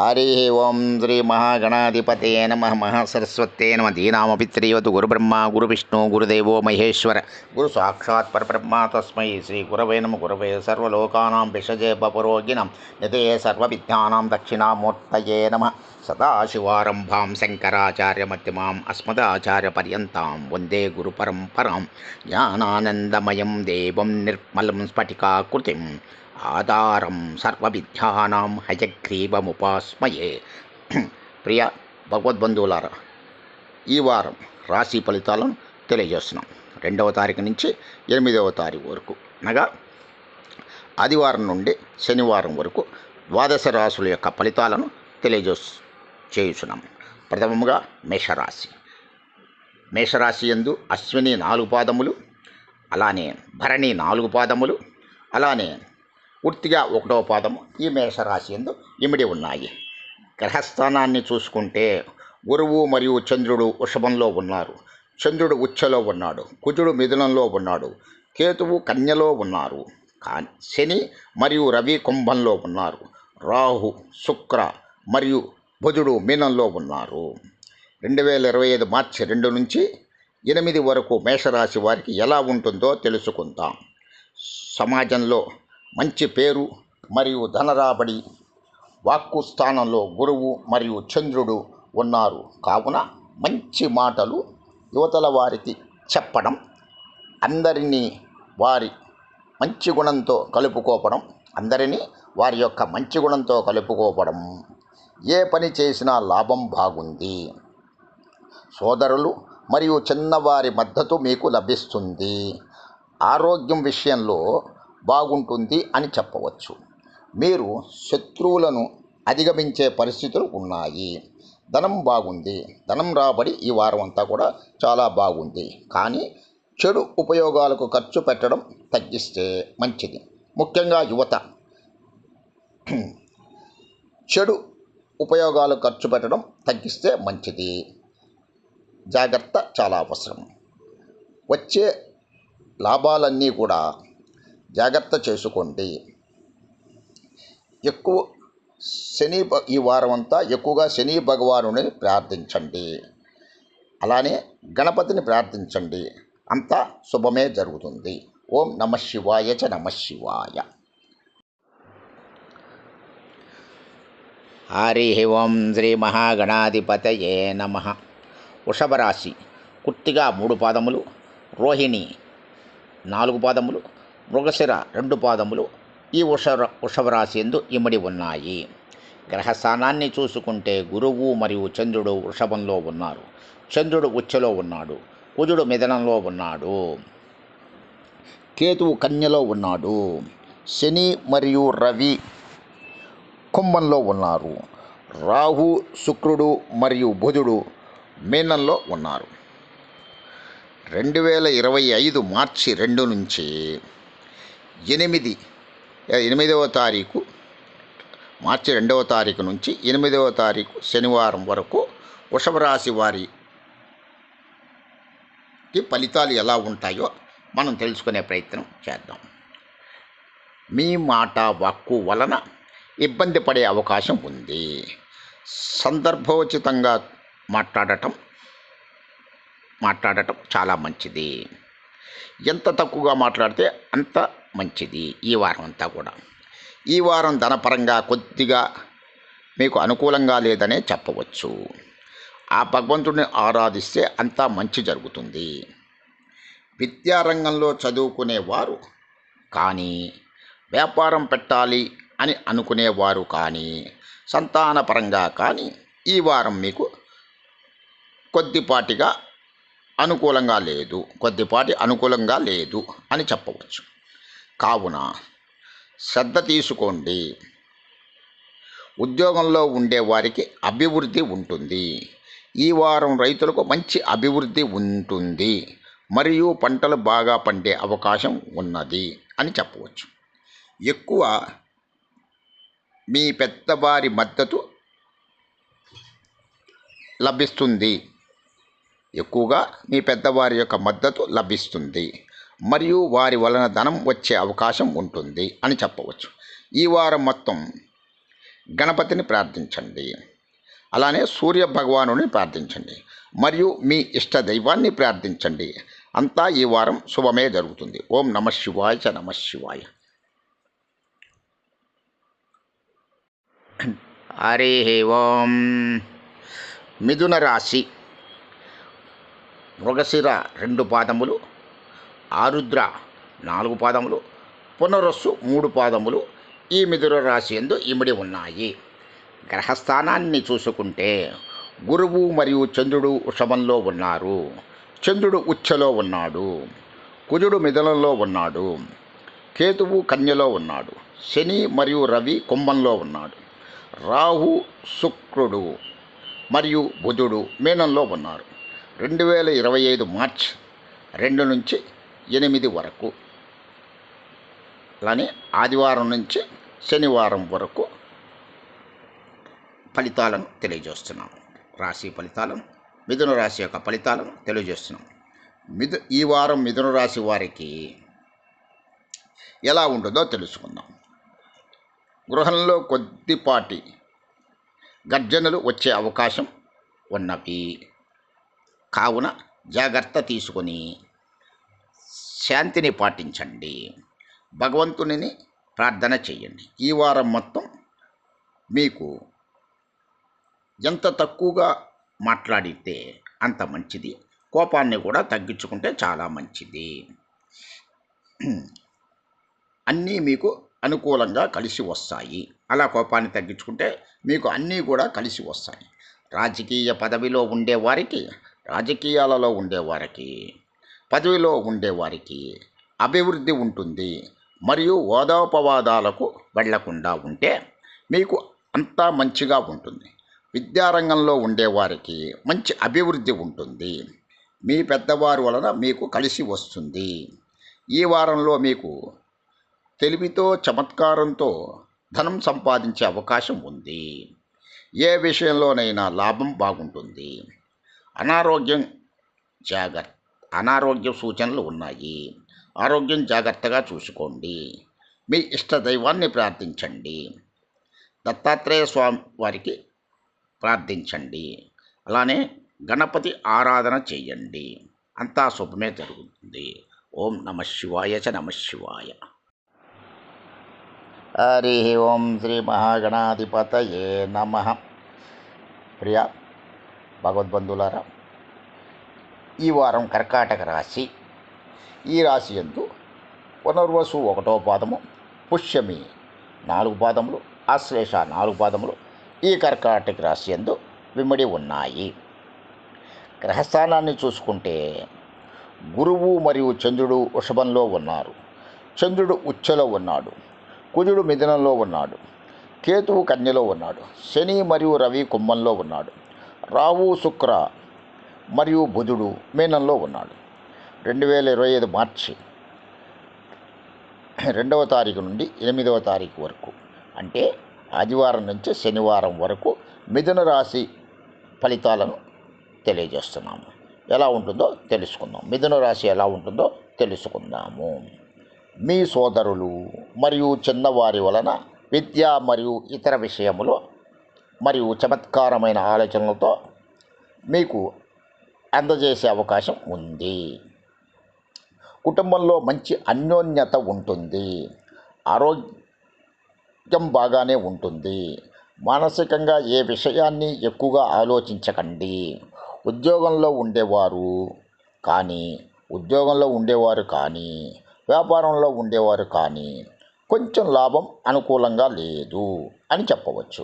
హరి ఓం శ్రీ మహాగణాధిపతే నమ. మహాసరస్వతే నమ. దీనామపి శ్రీవతు గురుబ్రహ్మ గురువిష్ణు గురుదేవో మహేశ్వర. గురు సాక్షాత్ పరబ్రహ్మ తస్మై. శ్రీ గురవే నమ. గురవే సర్వలోకానాం విషజే బపురోగిణం నితే సర్వవిద్యానాం దక్షిణామూర్తయే నమ. సదాశివారంభాం శంకరాచార్యమధ్యమాం అస్మదాచార్యపర్యంతాం వందే గురుపరంపరాం. జ్ఞానానందమయం దేవం నిర్మలం స్ఫటికాకృతిం. ఆధారం సర్వవిద్యానాం హయగ్రీవముపాస్మయే. ప్రియ భగవద్బంధువులారా ఈ వారం రాశి ఫలితాలను తెలియజేస్తున్నాం. రెండవ తారీఖు నుంచి ఎనిమిదవ తారీఖు వరకు. అనగా ఆదివారం నుండి శనివారం వరకు ద్వాదశ రాశుల యొక్క ఫలితాలను తెలియజే చేయుచున్నాం. ప్రథమముగా మేషరాశి. మేషరాశి ఎందు అశ్విని నాలుగు పాదములు అలానే భరణి నాలుగు పాదములు అలానే పూర్తిగా ఒకటవ పాదము ఈ మేషరాశి ఎందు ఇమిడి ఉన్నాయి. గ్రహస్థానాన్ని చూసుకుంటే గురువు మరియు చంద్రుడు వృషభంలో ఉన్నారు. చంద్రుడు ఉచ్చలో ఉన్నాడు. కుజుడు మిథునంలో ఉన్నాడు. కేతువు కన్యలో ఉన్నారు. కానీ శని మరియు రవి కుంభంలో ఉన్నారు. రాహు శుక్ర మరియు బుధుడు మీనంలో ఉన్నారు. రెండు వేల ఇరవై ఐదు మార్చి రెండు నుంచి ఎనిమిది వరకు మేషరాశి వారికి ఎలా ఉంటుందో తెలుసుకుందాం. సమాజంలో మంచి పేరు మరియు ధనరాబడి వాక్కు స్థానంలో గురువు మరియు చంద్రుడు ఉన్నారు. కావున మంచి మాటలు యువతల వారికి చెప్పడం అందరినీ వారి మంచి గుణంతో కలుపుకోవడం అందరినీ వారి యొక్క మంచి గుణంతో కలుపుకోవడం ఏ పని చేసినా లాభం బాగుంది. సోదరులు మరియు చిన్నవారి మద్దతు మీకు లభిస్తుంది. ఆరోగ్యం విషయంలో బాగుంటుంది అని చెప్పవచ్చు. మీరు శత్రువులను అధిగమించే పరిస్థితులు ఉన్నాయి. ధనం బాగుంది. ధనం రాబడి ఈ వారం అంతా కూడా చాలా బాగుంది. కానీ చెడు ఉపయోగాలకు ఖర్చు పెట్టడం తగ్గిస్తే మంచిది. ముఖ్యంగా యువత. చెడు ఉపయోగాలు ఖర్చు పెట్టడం తగ్గిస్తే మంచిది. జాగ్రత్త చాలా అవసరం. వచ్చే లాభాలన్నీ కూడా జాగ్రత్త చేసుకోండి. ఎక్కువ శని ఈ వారం అంతా ఎక్కువగా శని భగవానుని ప్రార్థించండి. అలానే గణపతిని ప్రార్థించండి. అంతా శుభమే జరుగుతుంది. ఓం నమ శివాయ చ నమ శివాయ. హరి ఓం శ్రీ మహాగణాధిపతయే నమ. వృషభరాశి కుర్తిగా మూడు పాదములు రోహిణి నాలుగు పాదములు మృగశిర రెండు పాదములు ఈ వృషభ వృషభరాశి ఎందు ఇమిడి ఉన్నాయి. గ్రహస్థానాన్ని చూసుకుంటే గురువు మరియు చంద్రుడు వృషభంలో ఉన్నారు. చంద్రుడు ఉచ్చలో ఉన్నాడు. కుజుడు మిథనంలో ఉన్నాడు. కేతువు కన్యలో ఉన్నాడు. శని మరియు రవి కుంభంలో ఉన్నారు. రాహు శుక్రుడు మరియు బుధుడు మీనంలో ఉన్నారు. రెండు వేల ఇరవై ఐదు మార్చి రెండు నుంచి ఎనిమిది ఎనిమిదవ తారీఖు మార్చి రెండవ తారీఖు నుంచి ఎనిమిదవ తారీఖు శనివారం వరకు వృషభ రాశి వారికి ఫలితాలు ఎలా ఉంటాయో మనం తెలుసుకునే ప్రయత్నం చేద్దాం. మీ మాట వాక్కు వలన ఇబ్బంది పడే అవకాశం ఉంది. సందర్భోచితంగా మాట్లాడటం మాట్లాడటం చాలా మంచిది. ఎంత తక్కువగా మాట్లాడితే అంత మంచిది ఈ వారం అంతా కూడా. ఈ వారం ధనపరంగా కొద్దిగా మీకు అనుకూలంగా లేదనే చెప్పవచ్చు. ఆ భగవంతుడిని ఆరాధిస్తే అంతా మంచి జరుగుతుంది. విద్యారంగంలో చదువుకునేవారు కానీ వ్యాపారం పెట్టాలి అని అనుకునేవారు కానీ సంతానపరంగా కానీ ఈ వారం మీకు కొద్దిపాటిగా అనుకూలంగా లేదు కొద్దిపాటి అనుకూలంగా లేదు అని చెప్పవచ్చు. కావున శ్రద్ధ తీసుకోండి. ఉద్యోగంలో ఉండే వారికి అభివృద్ధి ఉంటుంది. ఈ వారం రైతులకు మంచి అభివృద్ధి ఉంటుంది. మరియు పంటలు బాగా పండే అవకాశం ఉన్నది అని చెప్పవచ్చు. ఎక్కువ మీ పెద్దవారి మద్దతు లభిస్తుంది. ఎక్కువగా మీ పెద్దవారి యొక్క మద్దతు లభిస్తుంది. మరియు వారి వలన ధనం వచ్చే అవకాశం ఉంటుంది అని చెప్పవచ్చు. ఈ వారం మొత్తం గణపతిని ప్రార్థించండి. అలానే సూర్య భగవానుని ప్రార్థించండి. మరియు మీ ఇష్ట దైవాన్ని ప్రార్థించండి. అంతా ఈ వారం శుభమే జరుగుతుంది. ఓం నమ శివాయ చ నమ శివాయ. హరి ఓం. మిథున రాశి మృగశిర రెండు పాదములు. ఆరుద్ర నాలుగు పాదములు పునరస్సు మూడు పాదములు ఈ మిథున రాశి ఎందు ఇమిడి ఉన్నాయి. గ్రహస్థానాన్ని చూసుకుంటే గురువు మరియు చంద్రుడు వృషభంలో ఉన్నారు. చంద్రుడు ఉచ్చలో ఉన్నాడు. కుజుడు మిథునంలో ఉన్నాడు. కేతువు కన్యలో ఉన్నాడు. శని మరియు రవి కుంభంలో ఉన్నాడు. రాహు శుక్రుడు మరియు బుధుడు మీనంలో ఉన్నారు. రెండు వేల ఇరవై ఐదు మార్చ్ రెండు నుంచి ఎనిమిది వరకు. అలానే ఆదివారం నుంచి శనివారం వరకు ఫలితాలను తెలియజేస్తున్నాము రాశి ఫలితాలను మిథున రాశి యొక్క ఫలితాలను తెలియజేస్తున్నాం. మిథు ఈ వారం మిథున రాశి వారికి ఎలా ఉంటుందో తెలుసుకుందాం. గృహంలో కొద్దిపాటి గర్జనలు వచ్చే అవకాశం ఉన్నవి. కావున జాగ్రత్త తీసుకొని శాంతిని పాటించండి. భగవంతుని ప్రార్థన చేయండి. ఈ వారం మొత్తం మీకు ఎంత తక్కువగా మాట్లాడితే అంత మంచిది. కోపాన్ని కూడా తగ్గించుకుంటే చాలా మంచిది. అన్నీ మీకు అనుకూలంగా కలిసి వస్తాయి. అలా కోపాన్ని తగ్గించుకుంటే మీకు అన్నీ కూడా కలిసి వస్తాయి. రాజకీయ పదవిలో ఉండేవారికి రాజకీయాలలో ఉండేవారికి పదవిలో ఉండేవారికి అభివృద్ధి ఉంటుంది. మరియు వాదోపవాదాలకు వెళ్ళకుండా ఉంటే మీకు అంతా మంచిగా ఉంటుంది. విద్యారంగంలో ఉండేవారికి మంచి అభివృద్ధి ఉంటుంది. మీ పెద్దవారి వలన మీకు కలిసి వస్తుంది. ఈ వారంలో మీకు తెలివితో చమత్కారంతో ధనం సంపాదించే అవకాశం ఉంది. ఏ విషయంలోనైనా లాభం బాగుంటుంది. అనారోగ్యం జాగ్రత్త అనారోగ్య సూచనలు ఉన్నాయి. ఆరోగ్యం జాగ్రత్తగా చూసుకోండి. మీ ఇష్ట దైవాన్ని ప్రార్థించండి. దత్తాత్రేయ స్వామి వారికి ప్రార్థించండి. అలానే గణపతి ఆరాధన చేయండి. అంతా శుభమే జరుగుతుంది. ఓం నమ శివాయ చ నమ శివాయ. హరి ఓం శ్రీ మహాగణాధిపతయే నమ. ప్రియ భగవద్బంధులారా ఈ వారం కర్కాటక రాశి. ఈ రాశి ఎందు పునర్వసు ఒకటో పాదము పుష్యమి నాలుగు పాదములు ఆశ్లేష నాలుగు పాదములు ఈ కర్కాటక రాశి ఎందు విమిడి ఉన్నాయి. గ్రహస్థానాన్ని చూసుకుంటే గురువు మరియు చంద్రుడు వృషభంలో ఉన్నారు. చంద్రుడు ఉచ్చలో ఉన్నాడు. కుజుడు మిథునంలో ఉన్నాడు. కేతువు కన్యలో ఉన్నాడు. శని మరియు రవి కుంభంలో ఉన్నాడు. రావు శుక్ర మరియు బుధుడు మీనంలో ఉన్నాడు. రెండు వేల ఇరవై ఐదు మార్చి రెండవ తారీఖు నుండి ఎనిమిదవ తారీఖు వరకు. అంటే ఆదివారం నుంచి శనివారం వరకు మిథున రాశి ఫలితాలను తెలియజేస్తున్నాము. ఎలా ఉంటుందో తెలుసుకుందాం. మిథున రాశి ఎలా ఉంటుందో తెలుసుకుందాము. మీ సోదరులు మరియు చిన్నవారి వలన విద్య మరియు ఇతర విషయములు మరియు చమత్కారమైన ఆలోచనలతో మీకు అందజేసే అవకాశం ఉంది. కుటుంబంలో మంచి అన్యోన్యత ఉంటుంది. ఆరోగ్యం బాగానే ఉంటుంది. మానసికంగా ఏ విషయాన్ని ఎక్కువగా ఆలోచించకండి. ఉద్యోగంలో ఉండేవారు కానీ ఉద్యోగంలో ఉండేవారు కానీ వ్యాపారంలో ఉండేవారు కానీ కొంచెం లాభం అనుకూలంగా లేదు అని చెప్పవచ్చు.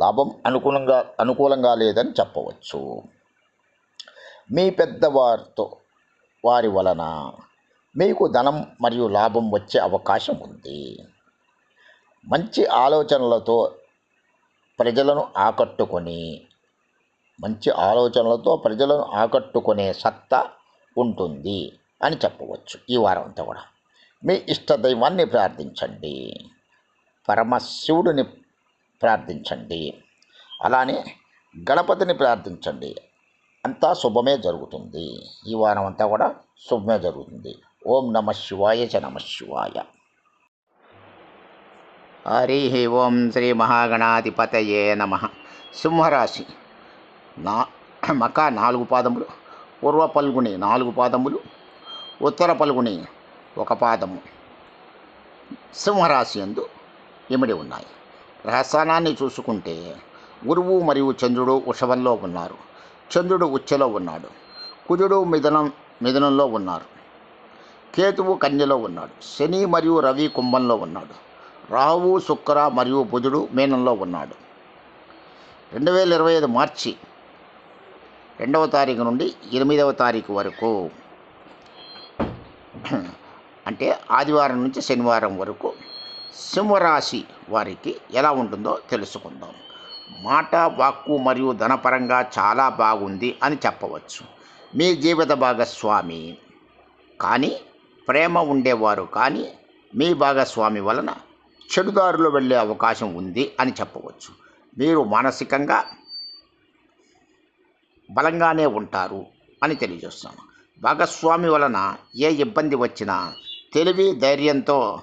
లాభం అనుకూలంగా అనుకూలంగా లేదని చెప్పవచ్చు. మీ పెద్దవారితో వారి వలన మీకు ధనం మరియు లాభం వచ్చే అవకాశం ఉంది. మంచి ఆలోచనలతో ప్రజలను ఆకట్టుకొని మంచి ఆలోచనలతో ప్రజలను ఆకట్టుకునే సత్తా ఉంటుంది అని చెప్పవచ్చు ఈ వారం అంతా కూడా. మీ ఇష్ట దైవాన్ని ప్రార్థించండి. పరమశివుడిని ప్రార్థించండి. అలానే గణపతిని ప్రార్థించండి. అంతా శుభమే జరుగుతుంది. ఈ వారం అంతా కూడా శుభమే జరుగుతుంది. ఓం నమ శివాయ చ నమ శివాయ. హరి ఓం శ్రీ మహాగణాధిపతయే నమ. సింహరాశి నా మక నాలుగు పాదములు పూర్వ పల్గుని నాలుగు పాదములు ఉత్తర పల్గుని ఒక పాదము. సింహరాశి ఎందు ఇమిడి ఉన్నాయి. రహస్యానాన్ని చూసుకుంటే గురువు మరియు చంద్రుడు వృషభంలో ఉన్నారు. చంద్రుడు ఉచ్చలో ఉన్నాడు. కుజుడు మిథనం మిథనంలో ఉన్నారు. కేతువు కన్యలో ఉన్నాడు. శని మరియు రవి కుంభంలో ఉన్నాడు. రాహువు శుక్ర మరియు బుధుడు మీనంలో ఉన్నాడు. రెండు వేల ఇరవై ఐదు మార్చి రెండవ తారీఖు నుండి ఎనిమిదవ తారీఖు వరకు అంటే ఆదివారం నుంచి శనివారం వరకు సింహరాశి వారికి ఎలా ఉంటుందో తెలుసుకుందాం. మాట వాక్కు మరియు ధనపరంగా చాలా బాగుంది అని చెప్పవచ్చు. మీ జీవిత భాగస్వామి. కానీ ప్రేమ ఉండేవారు కానీ మీ భాగస్వామి వలన చెడుదారిలో వెళ్ళే అవకాశం ఉంది అని చెప్పవచ్చు. మీరు మానసికంగా బలంగానే ఉంటారు అని తెలియజేస్తాను. భాగస్వామి వలన ఏ ఇబ్బంది వచ్చినా తెలివి ధైర్యంతో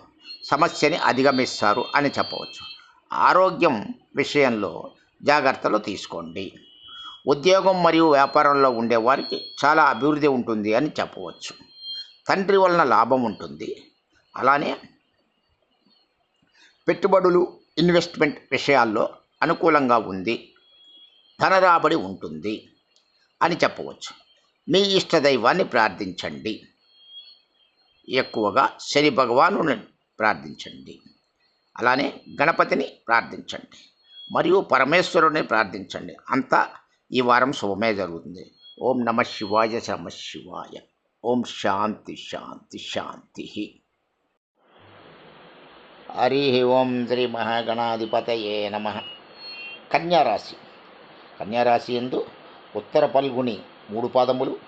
సమస్యని అధిగమిస్తారు అని చెప్పవచ్చు. ఆరోగ్యం విషయంలో జాగ్రత్తలు తీసుకోండి. ఉద్యోగం మరియు వ్యాపారంలో ఉండేవారికి చాలా అభివృద్ధి ఉంటుంది అని చెప్పవచ్చు. తండ్రి వలన లాభం ఉంటుంది. అలానే పెట్టుబడులు ఇన్వెస్ట్మెంట్ విషయాల్లో అనుకూలంగా ఉంది. ధన రాబడి ఉంటుంది అని చెప్పవచ్చు. మీ ఇష్ట దైవాన్ని ప్రార్థించండి. ఎక్కువగా శని భగవాను ప్రార్థించండి. అలానే గణపతిని ప్రార్థించండి. మరియు పరమేశ్వరుని ప్రార్థించండి. అంతా ఈ వారం శుభమే జరుగుతుంది. ఓం నమ శివాయ నమ శివాయ. ఓం శాంతి శాంతి శాంతి. హరి ఓం శ్రీ మహాగణాధిపతయే నమ. కన్యారాశి కన్యారాశి ఎందు ఉత్తర పల్గుని మూడు పాదములు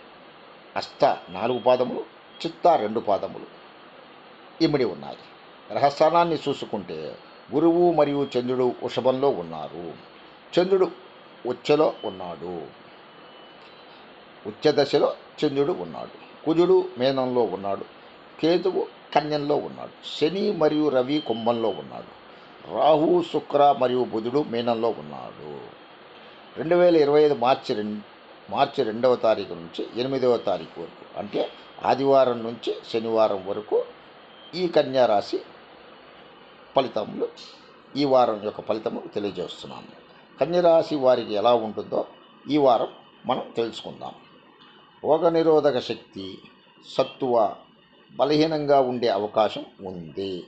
అష్ట నాలుగు పాదములు చిత్త రెండు పాదములు. ఇమిడి ఉన్నాయి. గ్రహస్థానాన్ని చూసుకుంటే గురువు మరియు చంద్రుడు వృషభంలో ఉన్నారు. చంద్రుడు ఉచ్చలో ఉన్నాడు. ఉచ్చ దశలో చంద్రుడు ఉన్నాడు. కుజుడు మేనంలో ఉన్నాడు. కేతువు కన్యంలో ఉన్నాడు. శని మరియు రవి కుంభంలో ఉన్నాడు. రాహు శుక్ర మరియు బుధుడు మీనంలో ఉన్నాడు. రెండు వేల ఇరవై ఐదు మార్చి రెండు మార్చి రెండవ తారీఖు నుంచి ఎనిమిదవ తారీఖు వరకు అంటే ఆదివారం నుంచి శనివారం వరకు ఈ కన్యా రాశి ఫలితములు ఈ వారం యొక్క ఫలితము తెలియజేస్తున్నాను కన్యరాశి వారికి ఎలా ఉంటుందో ఈ వారం మనం తెలుసుకుందాం. రోగనిరోధక శక్తి సత్తువ బలహీనంగా ఉండే అవకాశం ఉంది.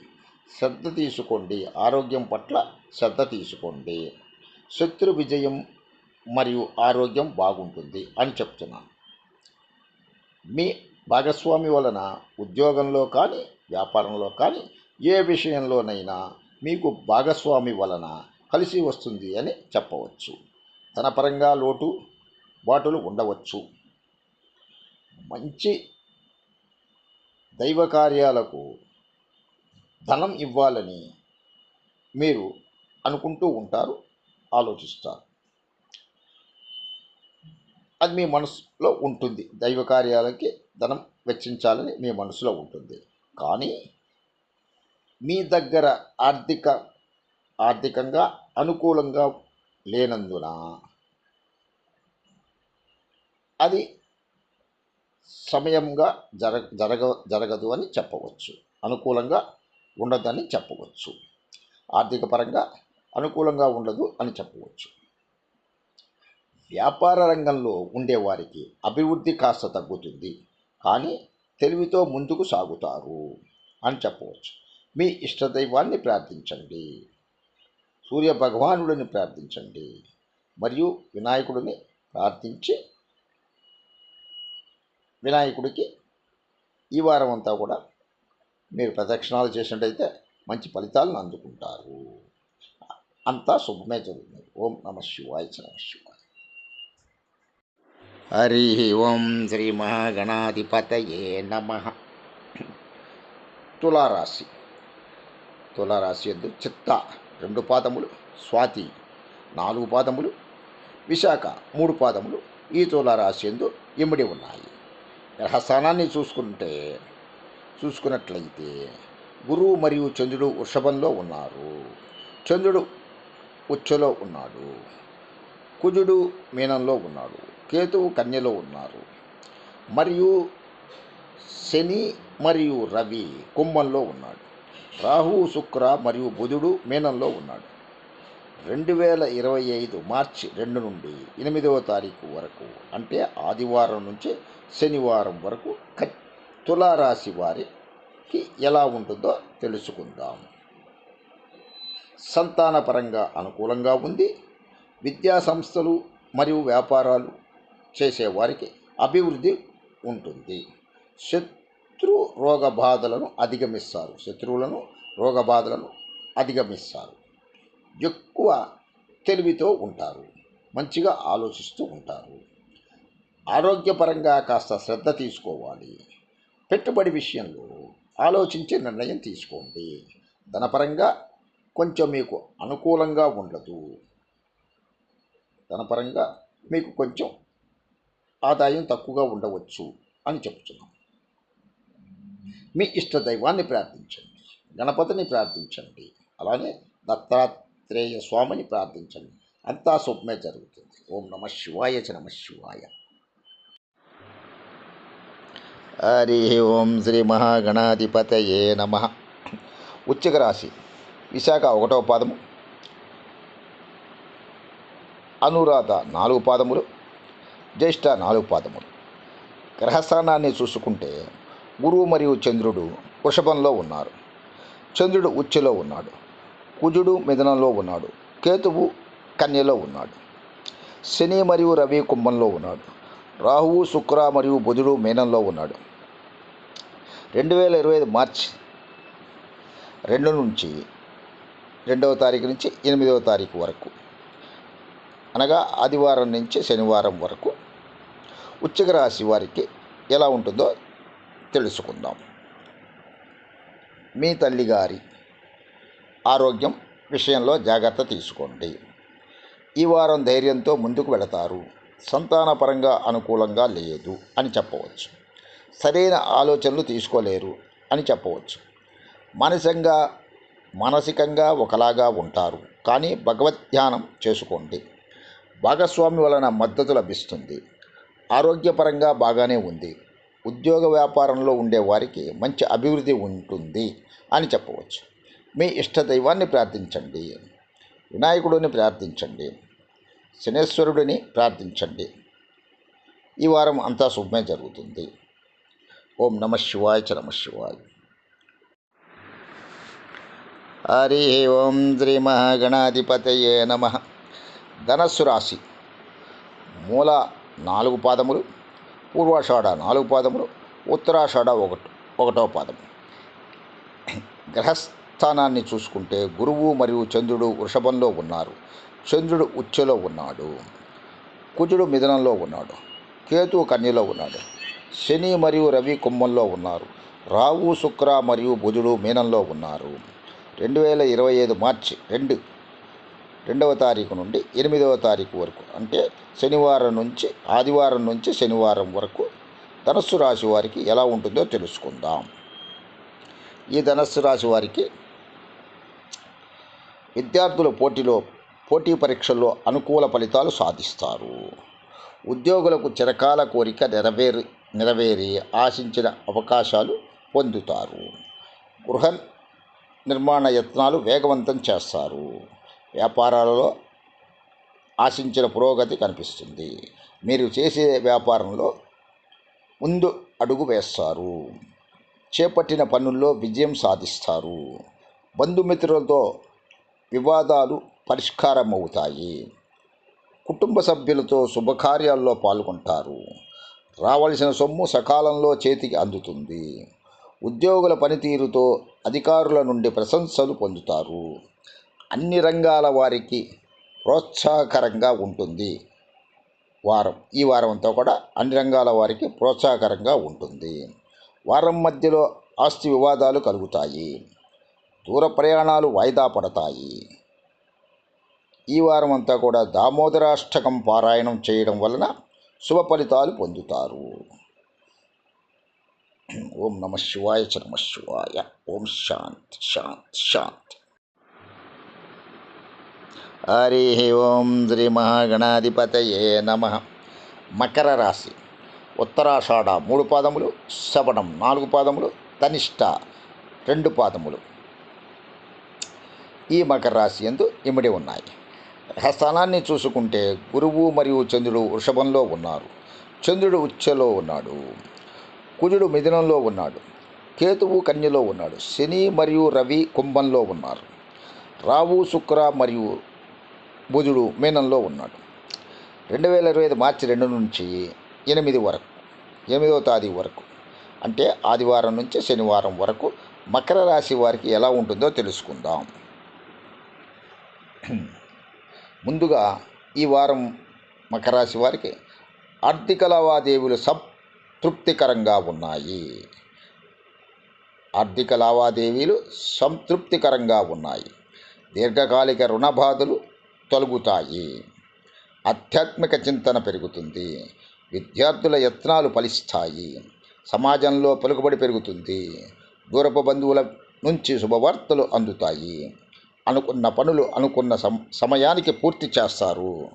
శ్రద్ధ తీసుకోండి. ఆరోగ్యం పట్ల శ్రద్ధ తీసుకోండి. శత్రు విజయం మరియు ఆరోగ్యం బాగుంటుంది అని చెప్తున్నాను. మీ భాగస్వామి వలన ఉద్యోగంలో కానీ వ్యాపారంలో కానీ ఏ విషయంలోనైనా మీకు భాగస్వామి వలన కలిసి వస్తుంది అని చెప్పవచ్చు. ధనపరంగా లోటు బాటులు ఉండవచ్చు. మంచి దైవ కార్యాలకు ధనం ఇవ్వాలని మీరు అనుకుంటూ ఉంటారు ఆలోచిస్తారు. అది మీ మనసులో ఉంటుంది. దైవ కార్యాలకి ధనం వెచ్చించాలని మీ మనసులో ఉంటుంది. కానీ మీ దగ్గర ఆర్థిక ఆర్థికంగా అనుకూలంగా లేనందున అది సమయంగా జర జరగ జరగదు అని చెప్పవచ్చు. అనుకూలంగా ఉండదని చెప్పవచ్చు. ఆర్థిక పరంగా అనుకూలంగా ఉండదు అని చెప్పవచ్చు. వ్యాపార రంగంలో ఉండేవారికి అభివృద్ధి కాస్త తగ్గుతుంది. కానీ తెలివితో ముందుకు సాగుతారు అని చెప్పవచ్చు. మీ ఇష్టదైవాన్ని ప్రార్థించండి. సూర్య భగవానుడిని ప్రార్థించండి. మరియు వినాయకుడిని ప్రార్థించి వినాయకుడికి ఈ వారం అంతా కూడా మీరు ప్రదక్షిణాలు చేసినట్టయితే మంచి ఫలితాలను అందుకుంటారు. అంతా శుభమే జరుగుతుంది. ఓం నమ శివాయ నమ శివాయ. హరి ఓం శ్రీ మహాగణాధిపతయే నమ. తులారాశి. తులారాశి ఎందు చిత్త రెండు పాదములు స్వాతి నాలుగు పాదములు విశాఖ మూడు పాదములు ఈ తులారాశి ఎందు ఇమిడి ఉన్నాయి. గ్రహస్థానాన్ని చూసుకుంటే చూసుకున్నట్లయితే గురువు మరియు చంద్రుడు వృషభంలో ఉన్నారు. చంద్రుడు ఉచ్చలో ఉన్నాడు. కుజుడు మీనంలో ఉన్నాడు. కేతువు కన్యలో ఉన్నారు. మరియు శని మరియు రవి కుంభంలో ఉన్నాడు. రాహువు శుక్ర మరియు బుధుడు మీనంలో ఉన్నాడు. రెండు వేల ఇరవై ఐదు మార్చి రెండు నుండి ఎనిమిదవ తారీఖు వరకు అంటే ఆదివారం నుంచి శనివారం వరకు క- తులారాశి వారికి ఎలా ఉంటుందో తెలుసుకుందాం. సంతానపరంగా అనుకూలంగా ఉంది. విద్యా సంస్థలు మరియు వ్యాపారాలు చేసేవారికి అభివృద్ధి ఉంటుంది. శత్రు రోగ బాధలను అధిగమిస్తారు. శత్రువులను రోగ బాధలను అధిగమిస్తారు. ఎక్కువ తెలివితో ఉంటారు. మంచిగా ఆలోచిస్తూ ఉంటారు. ఆరోగ్యపరంగా కాస్త శ్రద్ధ తీసుకోవాలి. పెట్టుబడి విషయంలో ఆలోచించి నిర్ణయం తీసుకోండి. ధనపరంగా కొంచెం మీకు అనుకూలంగా ఉండదు. ధనపరంగా మీకు కొంచెం ఆదాయం తక్కువగా ఉండవచ్చు అని చెప్తున్నాం. మీ ఇష్ట దైవాన్ని ప్రార్థించండి. గణపతిని ప్రార్థించండి. అలానే దత్తాత్రేయ స్వామిని ప్రార్థించండి. అంతా శుభమే జరుగుతుంది. ఓం నమ శివాయ చ నమ శివాయ. హరి ఓం శ్రీ మహాగణాధిపతయే నమ. ఉచ్చక రాశి. విశాఖ ఒకటవ పాదము. అనురాధ నాలుగు పాదములు. జ్యేష్ఠ నాలుగు పాదములు. గ్రహస్థానాన్ని చూసుకుంటే గురువు మరియు చంద్రుడు వృషభంలో ఉన్నారు. చంద్రుడు ఉచ్చులో ఉన్నాడు. కుజుడు మిథనంలో ఉన్నాడు. కేతువు కన్యలో ఉన్నాడు. శని మరియు రవి కుంభంలో ఉన్నాడు. రాహువు శుక్ర మరియు బుధుడు మీనంలో ఉన్నాడు. రెండు వేల ఇరవై ఐదు మార్చి రెండు నుంచి రెండవ తారీఖు నుంచి ఎనిమిదవ తారీఖు వరకు అనగా ఆదివారం నుంచి శనివారం వరకు ఉచ్చక రాశి వారికి ఎలా ఉంటుందో తెలుసుకుందాం. మీ తల్లిగారి ఆరోగ్యం విషయంలో జాగ్రత్త తీసుకోండి. ఈ వారం ధైర్యంతో ముందుకు వెళతారు. సంతానపరంగా అనుకూలంగా లేదు అని చెప్పవచ్చు. సరైన ఆలోచనలు తీసుకోలేరు అని చెప్పవచ్చు. మానసికంగా మానసికంగా ఒకలాగా ఉంటారు. కానీ భగవద్ ధ్యానం చేసుకోండి. భాగస్వామి వలన మద్దతు లభిస్తుంది. ఆరోగ్యపరంగా బాగానే ఉంది. ఉద్యోగ వ్యాపారంలో ఉండేవారికి మంచి అభివృద్ధి ఉంటుంది అని చెప్పవచ్చు. మీ ఇష్ట దైవాన్ని ప్రార్థించండి. వినాయకుడిని ప్రార్థించండి. శనేశ్వరుడిని ప్రార్థించండి. ఈ వారం అంతా శుభమే జరుగుతుంది. ఓం నమ శివాయ చ నమ శివాయ. హరి ఓం శ్రీ మహాగణాధిపతయే నమ. ధనస్సు రాశి. మూల నాలుగు పాదములు. పూర్వాషాఢ నాలుగు పాదములు ఉత్తరాషాఢ ఒకటి ఒకటో పాదం గ్రహస్థానాన్ని చూసుకుంటే గురువు మరియు చంద్రుడు వృషభంలో ఉన్నారు. చంద్రుడు ఉచ్చలో ఉన్నాడు. కుజుడు మిథనంలో ఉన్నాడు. కేతు కన్యలో ఉన్నాడు. శని మరియు రవి కుంభంలో ఉన్నారు. రావు శుక్ర మరియు బుధుడు మీనంలో ఉన్నారు. రెండు వేల ఇరవై ఐదు మార్చి రెండు రెండవ తారీఖు నుండి ఎనిమిదవ తారీఖు వరకు అంటే శనివారం నుంచి ఆదివారం నుంచి శనివారం వరకు ధనస్సు రాశి వారికి ఎలా ఉంటుందో తెలుసుకుందాం. ఈ ధనస్సు రాశి వారికి విద్యార్థుల పోటీలో పోటీ పరీక్షల్లో అనుకూల ఫలితాలు సాధిస్తారు. ఉద్యోగులకు చిరకాల కోరిక నెరవేరి నెరవేరి ఆశించిన అవకాశాలు పొందుతారు. గృహ నిర్మాణ యత్నాలు వేగవంతం చేస్తారు. వ్యాపారాలలో ఆశించిన పురోగతి కనిపిస్తుంది. మీరు చేసే వ్యాపారంలో ముందు అడుగు వేస్తారు. చేపట్టిన పనుల్లో విజయం సాధిస్తారు. బంధుమిత్రులతో వివాదాలు పరిష్కారం అవుతాయి కుటుంబ సభ్యులతో శుభకార్యాల్లో పాల్గొంటారు. రావలసిన సొమ్ము సకాలంలో చేతికి అందుతుంది. ఉద్యోగుల పనితీరుతో అధికారుల నుండి ప్రశంసలు పొందుతారు. అన్ని రంగాల వారికి ప్రోత్సాహకరంగా ఉంటుంది. వారం ఈ వారం అంతా కూడా అన్ని రంగాల వారికి ప్రోత్సాహకరంగా ఉంటుంది. వారం మధ్యలో ఆస్తి వివాదాలు కలుగుతాయి. దూర ప్రయాణాలు వాయిదా పడతాయి. ఈ వారం అంతా కూడా దామోదరాష్టకం పారాయణం చేయడం వలన శుభ ఫలితాలు పొందుతారు. ఓం నమ శివాయ చ శివాయ. ఓం శాంతి శాంతి శాంతి. హరి ఓం శ్రీ మహాగణాధిపతయే నమ మకర రాశి ఉత్తరాషాఢ మూడు పాదములు శవణం నాలుగు పాదములు తనిష్ట రెండు పాదములు. ఈ మకర రాశి ఎందు ఇమిడి ఉన్నాయి. గ్రహస్థానాన్ని చూసుకుంటే గురువు మరియు చంద్రుడు వృషభంలో ఉన్నారు. చంద్రుడు ఉచ్చలో ఉన్నాడు. కుజుడు మిథునంలో ఉన్నాడు. కేతువు కన్యలో ఉన్నాడు. శని మరియు రవి కుంభంలో ఉన్నారు. రావు శుక్ర మరియు బుధుడు మీనంలో ఉన్నాడు. రెండు వేల ఇరవై ఐదు మార్చి రెండు నుంచి ఎనిమిది వరకు ఎనిమిదవ తేదీ వరకు అంటే ఆదివారం నుంచి శనివారం వరకు మకర రాశి వారికి ఎలా ఉంటుందో తెలుసుకుందాం. ముందుగా ఈ వారం మకర రాశి వారికి ఆర్థిక లావాదేవీలు సంతృప్తికరంగా ఉన్నాయి. ఆర్థిక లావాదేవీలు సంతృప్తికరంగా ఉన్నాయి. దీర్ఘకాలిక రుణ బాధలు తొలగుతాయి. ఆధ్యాత్మిక చింతన పెరుగుతుంది. విద్యార్థుల యత్నాలు ఫలిస్తాయి. సమాజంలో పలుకుబడి పెరుగుతుంది. దూరపు బంధువుల నుంచి శుభవార్తలు అందుతాయి. అనుకున్న పనులు అనుకున్న సమ సమయానికి పూర్తి చేస్తారు.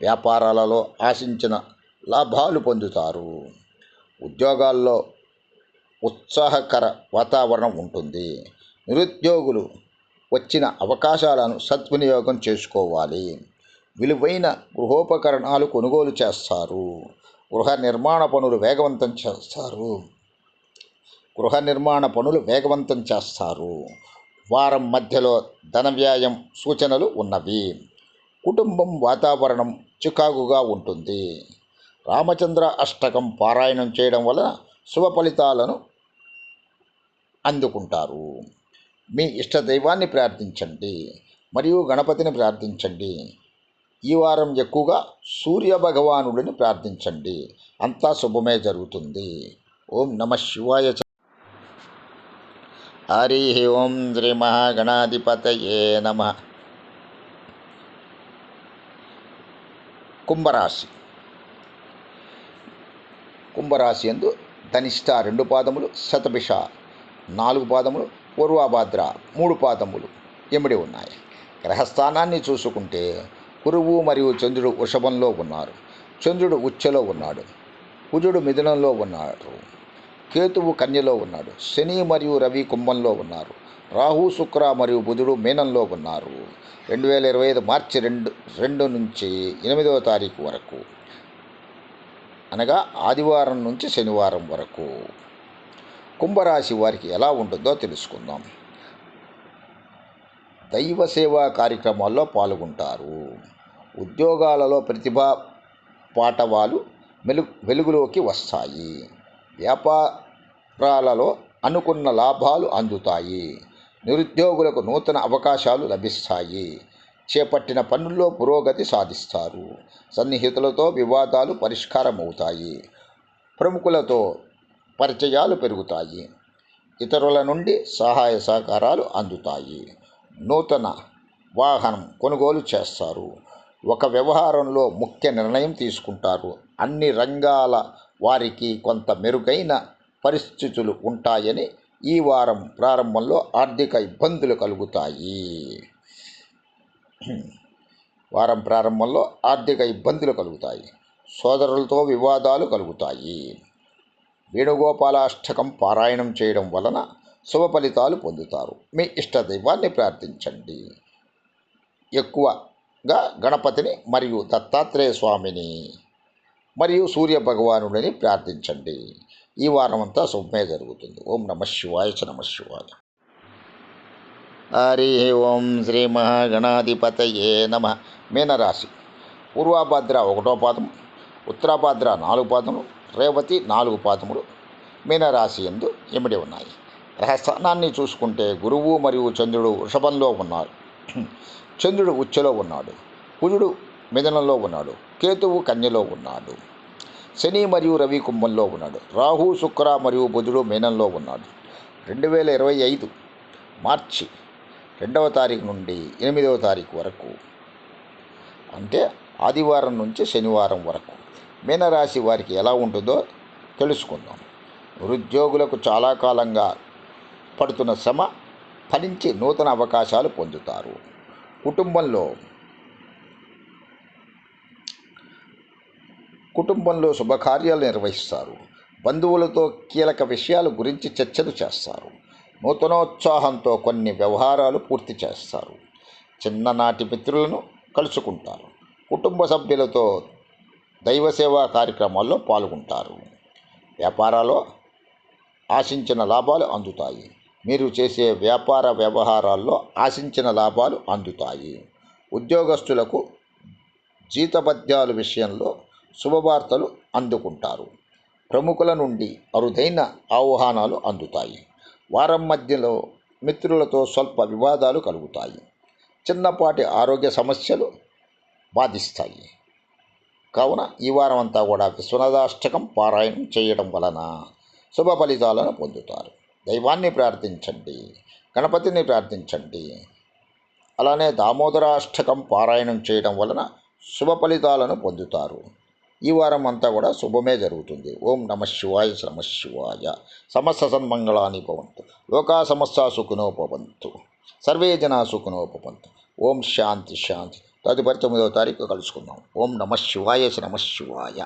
వ్యాపారాలలో ఆశించిన లాభాలు పొందుతారు. ఉద్యోగాల్లో ఉత్సాహకర వాతావరణం ఉంటుంది. నిరుద్యోగులు వచ్చిన అవకాశాలను సద్వినియోగం చేసుకోవాలి. విలువైన గృహోపకరణాలు కొనుగోలు చేస్తారు. గృహ నిర్మాణ పనులు వేగవంతం చేస్తారు. గృహ నిర్మాణ పనులు వేగవంతం చేస్తారు. వారం మధ్యలో ధన వ్యయం సూచనలు ఉన్నవి. కుటుంబం వాతావరణం చికాకుగా ఉంటుంది. రామచంద్ర అష్టకం పారాయణం చేయడం వలన శుభ ఫలితాలను అందుకుంటారు. మీ ఇష్ట దైవాన్ని ప్రార్థించండి మరియు గణపతిని ప్రార్థించండి. ఈ వారం ఎక్కువగా సూర్య భగవానుడిని ప్రార్థించండి. అంతా శుభమే జరుగుతుంది. ఓం నమ శివాయ హరి ఓం శ్రీ మహాగణాధిపతయే నమ. కుంభరాశి. కుంభరాశి ఎందు ధనిష్ట రెండు పాదములు శతభిష నాలుగు పాదములు పూర్వాభాద్ర మూడు పాదములు ఎమిడి ఉన్నాయి. గ్రహస్థానాన్ని చూసుకుంటే గురువు మరియు చంద్రుడు వృషభంలో ఉన్నారు. చంద్రుడు ఉచ్చలో ఉన్నాడు. కుజుడు మిథునంలో ఉన్నాడు. కేతువు కన్యలో ఉన్నాడు. శని మరియు రవి కుంభంలో ఉన్నారు. రాహు శుక్ర మరియు బుధుడు మీనంలో ఉన్నారు. రెండు వేల ఇరవై ఐదు మార్చి రెండు రెండు నుంచి ఎనిమిదవ తారీఖు వరకు అనగా ఆదివారం నుంచి శనివారం వరకు. కుంభరాశి వారికి ఎలా ఉంటుందో తెలుసుకుందాం. దైవ సేవా కార్యక్రమాల్లో పాల్గొంటారు. ఉద్యోగాలలో ప్రతిభా పాటవాలు మెలు వెలుగులోకి వస్తాయి. వ్యాపారాలలో అనుకున్న లాభాలు అందుతాయి. నిరుద్యోగులకు నూతన అవకాశాలు లభిస్తాయి. చేపట్టిన పనుల్లో పురోగతి సాధిస్తారు. సన్నిహితులతో వివాదాలు పరిష్కారమవుతాయి. ప్రముఖులతో పరిచయాలు పెరుగుతాయి. ఇతరుల నుండి సహాయ సహకారాలు అందుతాయి. నూతన వాహనం కొనుగోలు చేస్తారు. ఒక వ్యవహారంలో ముఖ్య నిర్ణయం తీసుకుంటారు. అన్ని రంగాల వారికి కొంత మెరుగైన పరిస్థితులు ఉంటాయని ఈ వారం ప్రారంభంలో ఆర్థిక ఇబ్బందులు కలుగుతాయి. వారం ప్రారంభంలో ఆర్థిక ఇబ్బందులు కలుగుతాయి. సోదరులతో వివాదాలు కలుగుతాయి. వేణుగోపాలాష్టకం పారాయణం చేయడం వలన శుభ ఫలితాలు పొందుతారు. మీ ఇష్ట దైవాన్ని ప్రార్థించండి. ఎక్కువగా గణపతిని మరియు దత్తాత్రేయ స్వామిని మరియు సూర్య భగవానుడిని ప్రార్థించండి. ఈ వారం అంతా శుభమే జరుగుతుంది. ఓం నమ శివాయ చ నమ శివాయ. హరి ఓం శ్రీ మహాగణాధిపతయే నమ. మీనరాశి. పూర్వాభాద్ర ఒకటో పాదం ఉత్తరాభాద్ర నాలుగు పాదములు రేవతి నాలుగు పాదములు మీనరాశి ఎందు ఇమిడి ఉన్నాయి. గ్రహస్థానాన్ని చూసుకుంటే గురువు మరియు చంద్రుడు వృషభంలో ఉన్నారు. చంద్రుడు ఉచ్చలో ఉన్నాడు. కుజుడు మిథనంలో ఉన్నాడు. కేతువు కన్యలో ఉన్నాడు. శని మరియు రవి కుంభంలో ఉన్నాడు. రాహు శుక్ర మరియు బుధుడు మీనంలో ఉన్నాడు. రెండు వేల ఇరవై ఐదు మార్చి రెండవ తారీఖు నుండి ఎనిమిదవ తారీఖు వరకు అంటే ఆదివారం నుంచి శనివారం వరకు. మీనరాశి వారికి ఎలా ఉంటుందో తెలుసుకుందాం. నిరుద్యోగులకు చాలా కాలంగా పడుతున్న శ్రమ ఫలించి నూతన అవకాశాలు పొందుతారు. కుటుంబంలో కుటుంబంలో శుభకార్యాలు నిర్వహిస్తారు. బంధువులతో కీలక విషయాల గురించి చర్చలు చేస్తారు. నూతనోత్సాహంతో కొన్ని వ్యవహారాలు పూర్తి చేస్తారు. చిన్ననాటి మిత్రులను కలుసుకుంటారు. కుటుంబ సభ్యులతో దైవ సేవా కార్యక్రమాల్లో పాల్గొంటారు. వ్యాపారాల్లో ఆశించిన లాభాలు అందుతాయి. మీరు చేసే వ్యాపార వ్యవహారాల్లో ఆశించిన లాభాలు అందుతాయి. ఉద్యోగస్తులకు జీతభత్యాల విషయంలో శుభవార్తలు అందుకుంటారు. ప్రముఖుల నుండి అరుదైన ఆహ్వానాలు అందుతాయి. వారం మధ్యలో మిత్రులతో స్వల్ప వివాదాలు కలుగుతాయి. చిన్నపాటి ఆరోగ్య సమస్యలు బాధిస్తాయి. కావున ఈ వారం అంతా కూడా విశ్వనాథాష్టకం పారాయణం చేయడం వలన శుభ ఫలితాలను పొందుతారు. దైవాన్ని ప్రార్థించండి గణపతిని ప్రార్థించండి. అలానే దామోదరాష్టకం పారాయణం చేయడం వలన శుభ ఫలితాలను పొందుతారు. ఈ వారం అంతా కూడా శుభమే జరుగుతుంది. ఓం నమ శివాయ నమ శివాయ. సమస్త సన్మంగళాని భవంతు. లోకా సమస్త సుఖినోపవంతు సర్వే జనా సుఖినోపవంతు ఓం శాంతి శాంతి. తదుపరి తొమ్మిదవ తారీఖు కలుసుకుందాం. ఓం నమ శివాయ నమ శివాయ.